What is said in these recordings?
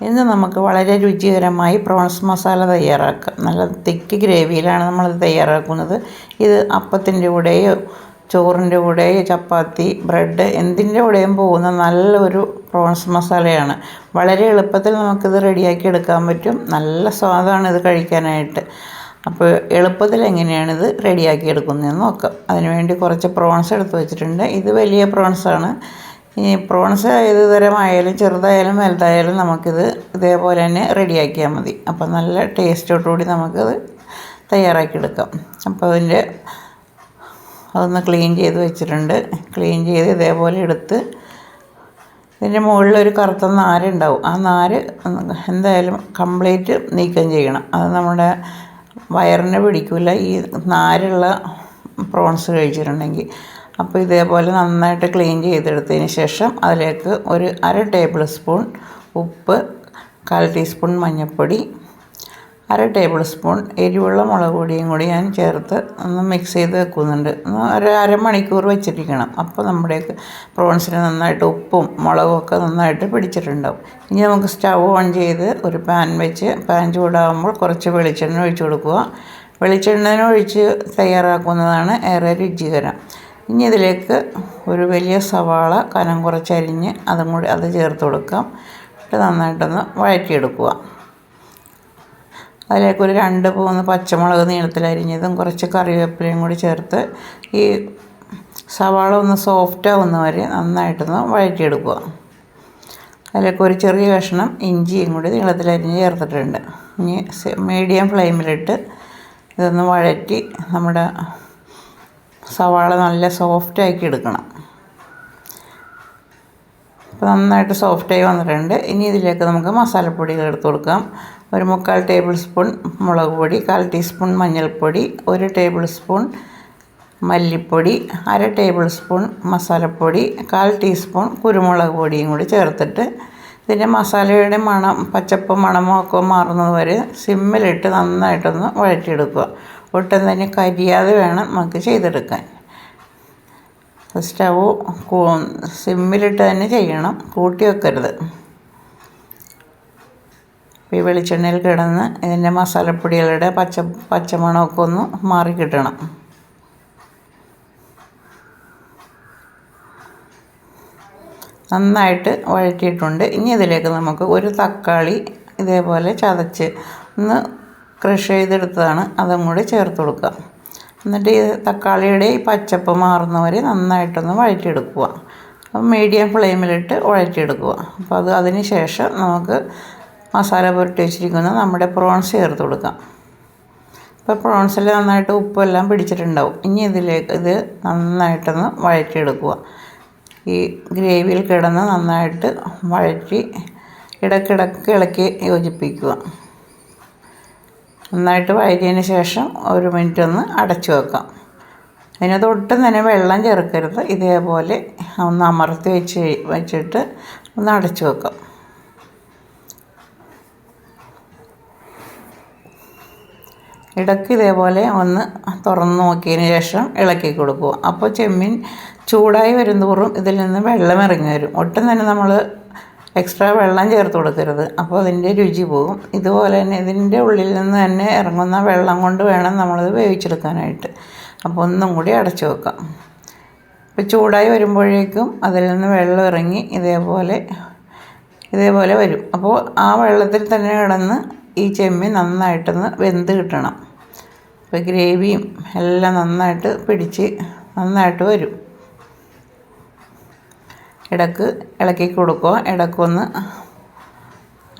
ഇന്ന് നമുക്ക് വളരെ രുചികരമായി പ്രോൺസ് മസാല തയ്യാറാക്കാം. നല്ല തിക്ക് ഗ്രേവിയിലാണ് നമ്മളത് തയ്യാറാക്കുന്നത്. ഇത് അപ്പത്തിന്റെ കൂടെയോ ചോറിന്റെ കൂടെയോ ചപ്പാത്തി ബ്രെഡ് എന്തിന്റെ കൂടെയും പോകുന്ന നല്ലൊരു പ്രോൺസ് മസാലയാണ് വളരെ എളുപ്പത്തിൽ നമുക്കിത് റെഡിയാക്കി എടുക്കാൻ പറ്റും. നല്ല സ്വാദാണ് ഇത് കഴിക്കാനായിട്ട്. അപ്പോൾ എളുപ്പത്തിൽ എങ്ങനെയാണിത് റെഡിയാക്കി എടുക്കുന്നതെന്ന് നോക്കാം. അതിനുവേണ്ടി കുറച്ച് പ്രോൺസ് എടുത്ത് വെച്ചിട്ടുണ്ട്. ഇത് വലിയ പ്രോൺസാണ് ഈ പ്രോൺസ് ഏത് തരമായാലും ചെറുതായാലും വലുതായാലും നമുക്കിത് ഇതേപോലെ തന്നെ റെഡിയാക്കിയാൽ മതി. അപ്പോൾ നല്ല ടേസ്റ്റോടുകൂടി നമുക്കത് തയ്യാറാക്കിയെടുക്കാം. അപ്പോൾ അതിന്റെ അതൊന്ന് ക്ലീൻ ചെയ്ത് വെച്ചിട്ടുണ്ട്. ക്ലീൻ ചെയ്ത് ഇതേപോലെ എടുത്ത് ഇതിന്റെ മുകളിൽ ഒരു കറുത്ത നാരുണ്ടാവും ആ നാര് എന്തായാലും കംപ്ലീറ്റ് നീക്കം ചെയ്യണം. അത് നമ്മുടെ വയറിനെ പിടിക്കില്ല. ഈ നാരുള്ള പ്രോൺസ് കഴിച്ചിട്ടുണ്ടെങ്കിൽ അപ്പോൾ ഇതേപോലെ നന്നായിട്ട് ക്ലീൻ ചെയ്തെടുത്തതിന് ശേഷം അതിലേക്ക് ഒരു അര ടേബിൾ സ്പൂൺ ഉപ്പ് കാൽ ടീസ്പൂൺ മഞ്ഞൾപ്പൊടി അര ടേബിൾ സ്പൂൺ എരിവുള്ള മുളക് പൊടിയും കൂടി ഞാൻ ചേർത്ത് ഒന്ന് മിക്സ് ചെയ്ത് വെക്കുന്നുണ്ട്. ഒരു അരമണിക്കൂർ വെച്ചിരിക്കണം. അപ്പോൾ നമ്മുടെ പ്രോൺസിന് നന്നായിട്ട് ഉപ്പും മുളകും ഒക്കെ നന്നായിട്ട് പിടിച്ചിട്ടുണ്ടാവും. ഇനി നമുക്ക് സ്റ്റൗ ഓൺ ചെയ്ത് ഒരു പാൻ വെച്ച് പാൻ ചൂടാകുമ്പോൾ കുറച്ച് വെളിച്ചെണ്ണ ഒഴിച്ചു കൊടുക്കുക. വെളിച്ചെണ്ണ ഒഴിച്ച് തയ്യാറാക്കുന്നതാണ് ഏറെ രുചികരം. ഇനി ഇതിലേക്ക് ഒരു വലിയ സവാള കനം കുറച്ചരിഞ്ഞ് അതും കൂടി അത് ചേർത്ത് കൊടുക്കാം. എന്നിട്ട് നന്നായിട്ടൊന്ന് വഴറ്റിയെടുക്കുക. അതിലേക്ക് ഒരു രണ്ട് മൂന്ന് പച്ചമുളക് നീളത്തിലരിഞ്ഞതും കുറച്ച് കറിവേപ്പിലയും കൂടി ചേർത്ത് ഈ സവാള ഒന്ന് സോഫ്റ്റ് ആവുന്ന വരെ നന്നായിട്ടൊന്ന് വഴറ്റിയെടുക്കുക. അതിലേക്ക് ഒരു ചെറിയ കഷ്ണം ഇഞ്ചിയും കൂടി നീളത്തിലരിഞ്ഞ് ചേർത്തിട്ടുണ്ട്. ഇനി മീഡിയം ഫ്ലെയിമിലിട്ട് ഇതൊന്ന് വഴറ്റി നമ്മുടെ സവാള നല്ല സോഫ്റ്റ് ആക്കി എടുക്കണം. അപ്പോൾ നന്നായിട്ട് സോഫ്റ്റായി വന്നിട്ടുണ്ട്. ഇനി ഇതിലേക്ക് നമുക്ക് മസാലപ്പൊടികൾ എടുത്ത് കൊടുക്കാം. ഒരു മുക്കാൽ ടേബിൾ സ്പൂൺ മുളക് പൊടി കാൽ ടീസ്പൂൺ മഞ്ഞൾപ്പൊടി ഒരു ടേബിൾ സ്പൂൺ മല്ലിപ്പൊടി അര ടേബിൾ സ്പൂൺ മസാലപ്പൊടി കാൽ ടീസ്പൂൺ കുരുമുളക് പൊടിയും കൂടി ചേർത്തിട്ട് ഇതിന്റെ മസാലയുടെ മണം പച്ചപ്പ് മണമോ ഒക്കെ മാറുന്നത് വരെ സിമ്മിലിട്ട് നന്നായിട്ടൊന്ന് വഴറ്റിയെടുക്കുക. ഒട്ടും തന്നെ കരിയാതെ വേണം നമുക്ക് ചെയ്തെടുക്കാൻ. സ്റ്റവ് സിമ്മിലിട്ട് തന്നെ ചെയ്യണം കൂട്ടി വെക്കരുത്. ഈ വെളിച്ചെണ്ണയിൽ കിടന്ന് ഇതിന്റെ മസാലപ്പൊടികളുടെ പച്ച പച്ചമണമൊക്കെ ഒന്ന് മാറി കിട്ടണം. നന്നായിട്ട് വഴറ്റിയിട്ടുണ്ട്. ഇനി ഇതിലേക്ക് നമുക്ക് ഒരു തക്കാളി ഇതേപോലെ ചതച്ച് ഒന്ന് ക്രഷ് ചെയ്തെടുത്തതാണ്. അതും കൂടി ചേർത്ത് കൊടുക്കുക. എന്നിട്ട് ഈ തക്കാളിയുടെ ഈ പച്ചപ്പ് മാറുന്നവരെ നന്നായിട്ടൊന്ന് വഴറ്റിയെടുക്കുക. മീഡിയം ഫ്ലെയിമിലിട്ട് വഴറ്റിയെടുക്കുക. അപ്പോൾ അത് അതിന് ശേഷം നമുക്ക് മസാല പുരട്ടി വെച്ചിരിക്കുന്ന നമ്മുടെ പ്രോൺസ് ചേർത്ത് കൊടുക്കാം. ഇപ്പോൾ പ്രോൺസിൽ നന്നായിട്ട് ഉപ്പെല്ലാം പിടിച്ചിട്ടുണ്ടാവും. ഇനി ഇതിലേക്ക് ഇത് നന്നായിട്ടൊന്ന് വഴറ്റിയെടുക്കുക. ഈ ഗ്രേവിയിൽ കിടന്ന് നന്നായിട്ട് വഴറ്റി ഇടയ്ക്കിടയ്ക്ക് ഇളക്കി യോജിപ്പിക്കുക. നന്നായിട്ട് വഴറ്റിയതിന് ശേഷം ഒരു മിനിറ്റ് ഒന്ന് അടച്ചു വെക്കാം. അതിനകത്ത് ഒട്ടും തന്നെ വെള്ളം ചേർക്കരുത്. ഇതേപോലെ ഒന്ന് അമർത്തി വെച്ച് വെച്ചിട്ട് ഒന്ന് അടച്ചു വെക്കാം. ഇടയ്ക്ക് ഇതേപോലെ ഒന്ന് തുറന്ന് നോക്കിയതിന് ശേഷം ഇളക്കി കൊടുക്കുക. അപ്പോൾ ചെമ്മീൻ ചൂടായി വരുന്തോറും ഇതിൽ നിന്ന് വെള്ളം ഇറങ്ങി വരും. ഒട്ടും തന്നെ നമ്മൾ എക്സ്ട്രാ വെള്ളം ചേർത്ത് കൊടുക്കരുത്. അപ്പോൾ അതിന്റെ രുചി പോകും. ഇതുപോലെ തന്നെ ഇതിന്റെ ഉള്ളിൽ നിന്ന് തന്നെ ഇറങ്ങുന്ന വെള്ളം കൊണ്ട് വേണം നമ്മളത് വേവിച്ചെടുക്കാനായിട്ട്. അപ്പോൾ ഒന്നും കൂടി അടച്ചു വെക്കാം. ഇപ്പോൾ ചൂടായി വരുമ്പോഴേക്കും അതിൽ നിന്ന് വെള്ളം ഇറങ്ങി ഇതേപോലെ ഇതേപോലെ വരും. അപ്പോൾ ആ വെള്ളത്തിൽ തന്നെ കിടന്ന് ഈ ചെമ്മീൻ നന്നായിട്ടൊന്ന് വെന്ത് കിട്ടണം. അപ്പോൾ ഗ്രേവിയും എല്ലാം നന്നായിട്ട് പിടിച്ച് നന്നായിട്ട് വരും. ഇടയ്ക്ക് ഇളക്കി കൊടുക്കുക. ഇടക്കൊന്ന്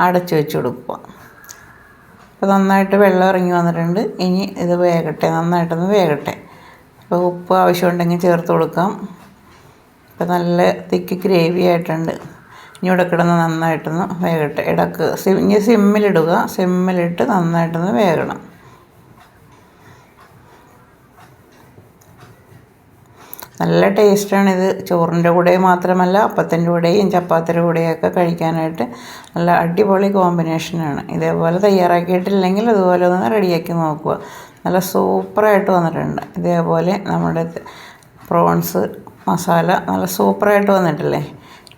അടച്ചു വെച്ച് കൊടുക്കുക. അപ്പോൾ നന്നായിട്ട് വെള്ളം ഇറങ്ങി വന്നിട്ടുണ്ട്. ഇനി ഇത് വേകട്ടെ. നന്നായിട്ടൊന്ന് വേകട്ടെ. അപ്പോൾ ഉപ്പ് ആവശ്യമുണ്ടെങ്കിൽ ചേർത്ത് കൊടുക്കാം. അപ്പോൾ നല്ല തിക്ക് ഗ്രേവി ആയിട്ടുണ്ട്. ഇനി ഇവിടെ കിടന്ന് നന്നായിട്ടൊന്ന് വേകട്ടെ. ഇടയ്ക്ക് സിം ഇനി സിമ്മിലിടുക. സിമ്മിലിട്ട് നന്നായിട്ടൊന്ന് വേകണം. നല്ല ടേസ്റ്റാണ് ഇത്. ചോറിന്റെ കൂടെ മാത്രമല്ല അപ്പത്തിന്റെ കൂടെയും ചപ്പാത്തിയുടെ കൂടെയൊക്കെ കഴിക്കാനായിട്ട് നല്ല അടിപൊളി കോമ്പിനേഷനാണ്. ഇതേപോലെ തയ്യാറാക്കിയിട്ടില്ലെങ്കിൽ അതുപോലെ ഒന്ന് റെഡിയാക്കി നോക്കുക. നല്ല സൂപ്പറായിട്ട് വന്നിട്ടുണ്ട്. ഇതേപോലെ നമ്മുടെ പ്രോൺസ് മസാല നല്ല സൂപ്പറായിട്ട് വന്നിട്ടില്ലേ?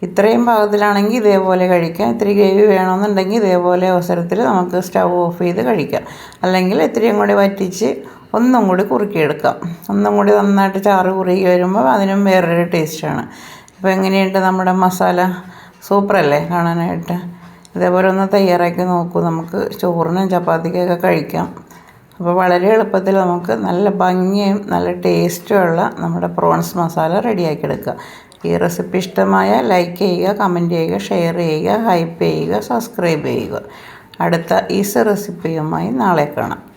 ഇത്രയും പാകത്തിലാണെങ്കിൽ ഇതേപോലെ കഴിക്കാം. ഇത്തിരി ഗ്രേവി വേണമെന്നുണ്ടെങ്കിൽ ഇതേപോലെ അവസരത്തിൽ നമുക്ക് സ്റ്റവ് ഓഫ് ചെയ്ത് കഴിക്കാം. അല്ലെങ്കിൽ ഇത്തിരിയും കൂടി വറ്റിച്ച് ഒന്നും കൂടി കുറുക്കിയെടുക്കാം. ഒന്നും കൂടി നന്നായിട്ട് ചാറ് കുറുകി വരുമ്പോൾ അതിനും വേറൊരു ടേസ്റ്റാണ്. അപ്പോൾ എങ്ങനെയുണ്ട് നമ്മുടെ മസാല? സൂപ്പറല്ലേ കാണാനായിട്ട്. ഇതേപോലെ ഒന്ന് തയ്യാറാക്കി നോക്കൂ. നമുക്ക് ചോറിനും ചപ്പാത്തിക്കൊക്കെ കഴിക്കാം. അപ്പോൾ വളരെ എളുപ്പത്തിൽ നമുക്ക് നല്ല ഭംഗിയും നല്ല ടേസ്റ്റുമുള്ള നമ്മുടെ പ്രോൺസ് മസാല റെഡിയാക്കി എടുക്കുക ഈ റെസിപ്പി ഇഷ്ടമായ ലൈക്ക് ചെയ്യുക കമന്റ് ചെയ്യുക ഷെയർ ചെയ്യുക ഹൈപ്പ് ചെയ്യുക സബ്സ്ക്രൈബ് ചെയ്യുക. അടുത്ത ഈസി റെസിപ്പിയുമായി നാളെ കാണാം.